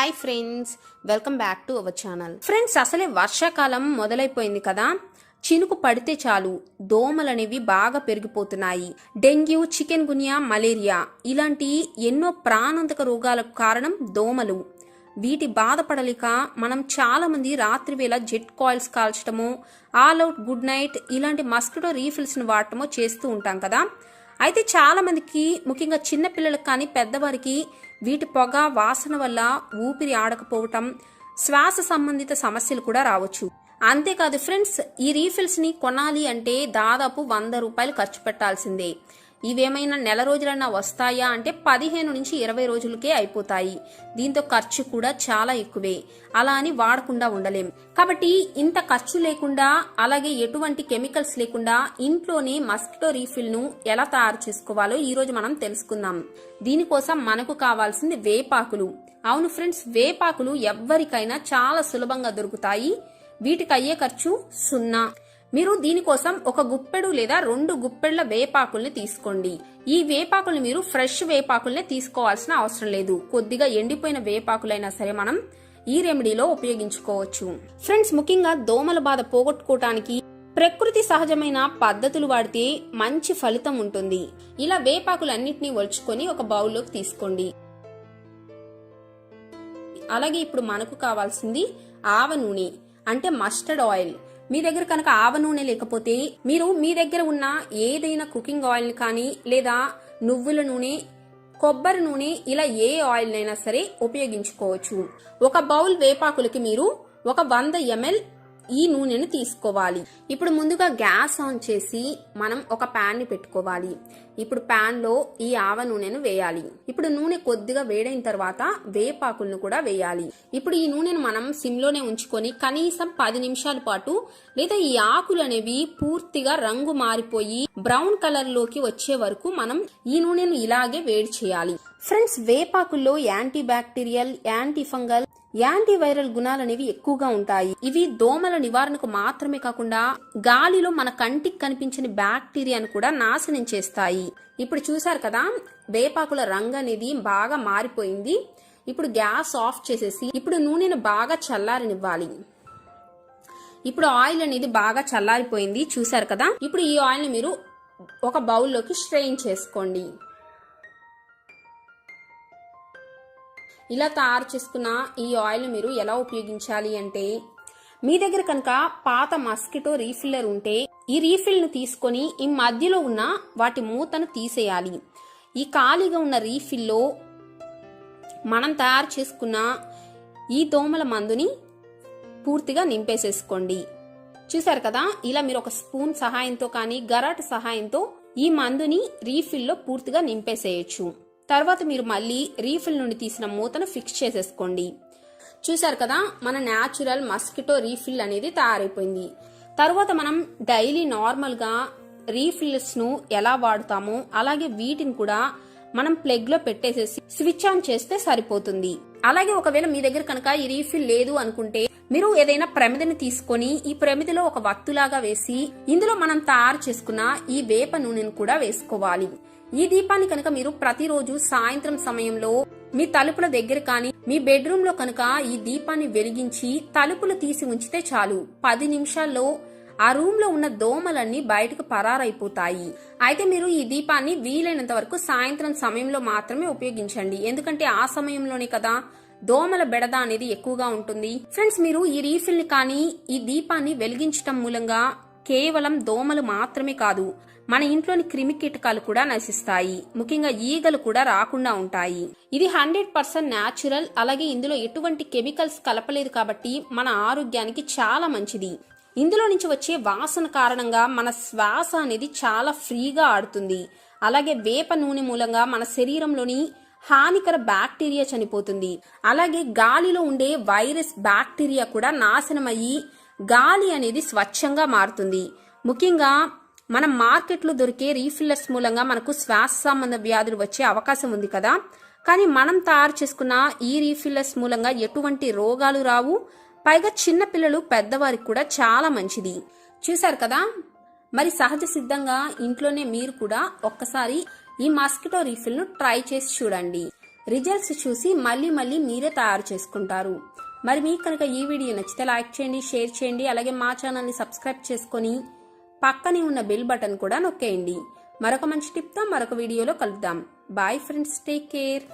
Hi friends welcome back to our channel friends అసలే వర్షాకాలం మొదలైపోయింది కదా. చినుకు పడితే చాలు దోమలు అనేవి బాగా పెరిగిపోతున్నాయి. డెంగ్యూ చికెన్ గునియా మలేరియా ఇలాంటి ఎన్నో ప్రాణాంతక రోగాలకు కారణం దోమలు. వీటి బాధపడలేక మనం చాలా మంది రాత్రి వేళ జెట్ కాయిల్స్ కాల్చడము ఆల్ అవుట్ గుడ్ నైట్ ఇలాంటి మస్కిటో రీఫిల్స్ని వాడటమో చేస్తూ ఉంటాం కదా. అయితే చాలా మందికి ముఖ్యంగా చిన్నపిల్లలకు కానీ పెద్దవారికి వీటి పొగ వాసన వల్ల ఊపిరి ఆడకపోవటం శ్వాస సంబంధిత సమస్యలు కూడా రావచ్చు. అంతేకాదు ఫ్రెండ్స్ ఈ రీఫిల్స్ని కొనాలి అంటే దాదాపు వంద రూపాయలు ఖర్చు పెట్టాల్సిందే. ఇవేమైనా నెల రోజులన్నా వస్తాయా అంటే పదిహేను నుంచి ఇరవై రోజులకే అయిపోతాయి. దీంతో ఖర్చు కూడా చాలా ఎక్కువే. అలా అని వాడకుండా ఉండలేం. కాబట్టి ఇంత ఖర్చు లేకుండా అలాగే ఎటువంటి కెమికల్స్ లేకుండా ఇంట్లోనే మస్కిటో రీఫిల్ను ఎలా తయారు చేసుకోవాలో ఈ రోజు మనం తెలుసుకుందాం. దీనికోసం మనకు కావాల్సింది వేపాకులు. అవును ఫ్రెండ్స్ వేపాకులు ఎవ్వరికైనా చాలా సులభంగా దొరుకుతాయి. వీటికి అయ్యే ఖర్చు సున్నా. మీరు దీనికోసం ఒక గుప్పెడు లేదా రెండు గుప్పెళ్ళ వేపాకుల్ని తీసుకోండి. ఈ వేపాకుల్ని మీరు ఫ్రెష్ వేపాకుల్ని తీసుకోవాల్సిన అవసరం లేదు. కొద్దిగా ఎండిపోయిన వేపాకులైనా సరే మనం ఈ రెమెడీలో ఉపయోగించుకోవచ్చు. ఫ్రెండ్స్ ముఖ్యంగా దోమల బాధ పోగొట్టుకోవటానికి ప్రకృతి సహజమైన పద్ధతులు వాడితే మంచి ఫలితం ఉంటుంది. ఇలా వేపాకులన్నింటినీ ఒలుచుకొని ఒక బౌల్లోకి తీసుకోండి. అలాగే ఇప్పుడు మనకు కావాల్సింది ఆవ నూనె అంటే మస్టర్డ్ ఆయిల్ మీ దగ్గర కనుక ఆవ నూనె లేకపోతే మీరు మీ దగ్గర ఉన్న ఏదైనా కుకింగ్ ఆయిల్ కానీ లేదా నువ్వుల నూనె కొబ్బరి నూనె ఇలా ఏ ఆయిల్ అయినా సరే ఉపయోగించుకోవచ్చు. ఒక బౌల్ వేపాకులకి మీరు ఒక వంద ఎంఎల్ ఈ నూనెను తీసుకోవాలి. ఇప్పుడు ముందుగా గ్యాస్ ఆన్ చేసి మనం ఒక ప్యాన్ని పెట్టుకోవాలి. ఇప్పుడు ప్యాన్లో ఈ ఆవ నూనెను వేయాలి. ఇప్పుడు నూనె కొద్దిగా వేడైన తర్వాత వేపాకులను కూడా వేయాలి. ఇప్పుడు ఈ నూనెను మనం సిమ్లోనే ఉంచుకొని కనీసం పది నిమిషాల పాటు లేదా ఈ ఆకులు అనేవి పూర్తిగా రంగు మారిపోయి బ్రౌన్ కలర్లోకి వచ్చే వరకు మనం ఈ నూనెను ఇలాగే వేడి చేయాలి. Friends వేపాకుల్లో anti bacterial anti fungal antiviral గుణాలు అనేవి ఎక్కువగా ఉంటాయి. ఇవి దోమల నివారణకు మాత్రమే కాకుండా గాలిలో మన కంటికి కనిపించని బ్యాక్టీరియాను కూడా నాశనం చేస్తాయి. ఇప్పుడు చూసారు కదా వేపాకుల రంగు అనేది బాగా మారిపోయింది. ఇప్పుడు గ్యాస్ ఆఫ్ చేసేసి ఇప్పుడు నూనెను బాగా చల్లారనివ్వాలి. ఇప్పుడు ఆయిల్ అనేది బాగా చల్లారిపోయింది చూసారు కదా. ఇప్పుడు ఈ ఆయిల్ని మీరు ఒక బౌల్లోకి స్ట్రెయిన్ చేసుకోండి. ఇలా తయారు చేసుకున్న ఈ ఆయిల్ మీరు ఎలా ఉపయోగించాలి అంటే మీ దగ్గర కనుక పాత మస్కిటో రీఫిల్లర్ ఉంటే ఈ రీఫిల్ను తీసుకొని ఈ మధ్యలో ఉన్న వాటి మూతను తీసేయాలి. ఈ ఖాళీగా ఉన్న రీఫిల్లో మనం తయారు చేసుకున్న ఈ దోమల మందుని పూర్తిగా నింపేసేసుకోండి. చూసారు కదా ఇలా మీరు ఒక స్పూన్ సహాయంతో కానీ గరాట సహాయంతో ఈ మందుని రీఫిల్లో పూర్తిగా నింపేసేయచ్చు. తర్వాత మీరు మళ్ళీ రీఫిల్ నుండి తీసిన మూతను ఫిక్స్ చేసేసుకోండి. చూసారు కదా మన న్యాచురల్ మస్కిటో రీఫిల్ అనేది తయారైపోయింది. తర్వాత మనం డైలీ నార్మల్గా రీఫిల్స్ను ఎలా వాడుతామో అలాగే వీటిని కూడా మనం ప్లగ్లో పెట్టేసేసి స్విచ్ ఆన్ చేస్తే సరిపోతుంది. అలాగే ఒకవేళ మీ దగ్గర కనుక ఈ రీఫిల్ లేదు అనుకుంటే మీరు ఏదైనా ప్రమిదని తీసుకొని ఈ ప్రమిదిలో ఒక వత్తులాగా వేసి ఇందులో మనం తయారు చేసుకున్న ఈ వేప నూనెను కూడా వేసుకోవాలి. ఈ దీపాన్ని కనుక మీరు ప్రతిరోజు సాయంత్రం సమయంలో మీ తలుపుల దగ్గర కానీ మీ బెడ్రూమ్లో కనుక ఈ దీపాన్ని వెలిగించి తలుపులు తీసి ఉంచితే చాలు. పది నిమిషాల్లో ఆ రూమ్లో ఉన్న దోమలన్నీ బయటకు పరారైపోతాయి. అయితే మీరు ఈ దీపాన్ని వీలైనంత వరకు సాయంత్రం సమయంలో మాత్రమే ఉపయోగించండి. ఎందుకంటే ఆ సమయంలోనే కదా దోమల బెడద అనేది ఎక్కువగా ఉంటుంది. ఫ్రెండ్స్ మీరు ఈ రీఫిల్ని కానీ ఈ దీపాన్ని వెలిగించటం మూలంగా కేవలం దోమలు మాత్రమే కాదు మన ఇంట్లోని క్రిమి కీటకాలు కూడా నశిస్తాయి. ముఖ్యంగా ఈగలు కూడా రాకుండా ఉంటాయి. ఇది హండ్రెడ్ పర్సెంట్ న్యాచురల్ అలాగే ఇందులో ఎటువంటి కెమికల్స్ కలపలేదు కాబట్టి మన ఆరోగ్యానికి చాలా మంచిది. ఇందులో నుంచి వచ్చే వాసన కారణంగా మన శ్వాస అనేది చాలా ఫ్రీగా ఆడుతుంది. అలాగే వేప నూనె మూలంగా మన శరీరంలోని హానికర బ్యాక్టీరియా చనిపోతుంది. అలాగే గాలిలో ఉండే వైరస్ బ్యాక్టీరియా కూడా నాశనమయ్యి గాలి అనేది స్వచ్ఛంగా మారుతుంది. ముఖ్యంగా మనం మార్కెట్లో దొరికే రీఫిల్లర్స్ మూలంగా మనకు శ్వాస సంబంధ వ్యాధులు వచ్చే అవకాశం ఉంది కదా. కానీ మనం తయారు చేసుకున్న ఈ రీఫిల్లర్స్ మూలంగా ఎటువంటి రోగాలు రావు. పైగా చిన్న పిల్లలు పెద్దవారికి కూడా చాలా మంచిది. చూశారు కదా? మరి సహజ సిద్ధంగా ఇంట్లోనే మీరు కూడా ఒక్కసారి ఈ మాస్కిటో రీఫిల్ను ట్రై చేసి చూడండి. రిజల్ట్స్ చూసి మళ్ళీ మళ్ళీ మీరే తయారు చేసుకుంటారు. మరి మీకు కనుక ఈ వీడియో నచ్చితే లైక్ చేయండి షేర్ చేయండి అలాగే మా ఛానల్ని సబ్స్క్రైబ్ చేసుకొని పక్కనే ఉన్న బెల్ బటన్ కూడా నొక్కేయండి. మరొక మంచి టిప్తో మరొక వీడియోలో కలుద్దాం. Bye friends take care